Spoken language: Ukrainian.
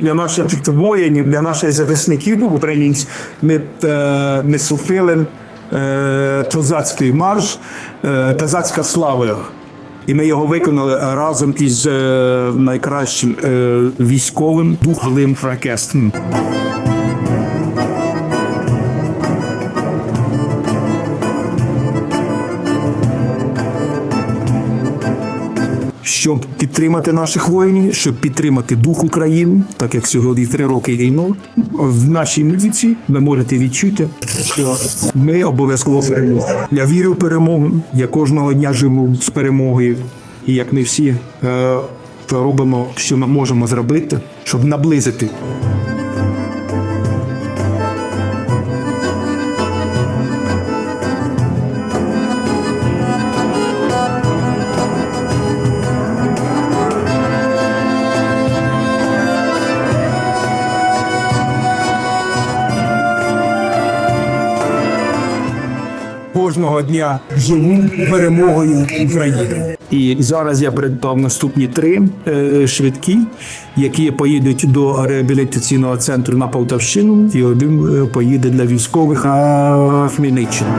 для наших воїнів, для наших захисників українців. Ми е, не супили е, козацький марш, е, козацька слава. І ми його виконали разом із е, найкращим е, військовим духовим оркестром. Щоб підтримати наших воїнів, щоб підтримати дух України, так як сьогодні три роки війну, в нашій музиці ви можете відчути, що ми обов'язково переможемо. Я вірю в перемогу. Я кожного дня живу з перемогою. І як ми всі е, робимо, що ми можемо зробити, щоб наблизити кожного дня живу перемогою України. І зараз я придбав наступні три е, швидкі, які поїдуть до реабілітаційного центру на Полтавщину, і один е, поїде для військових на Хмельниччину.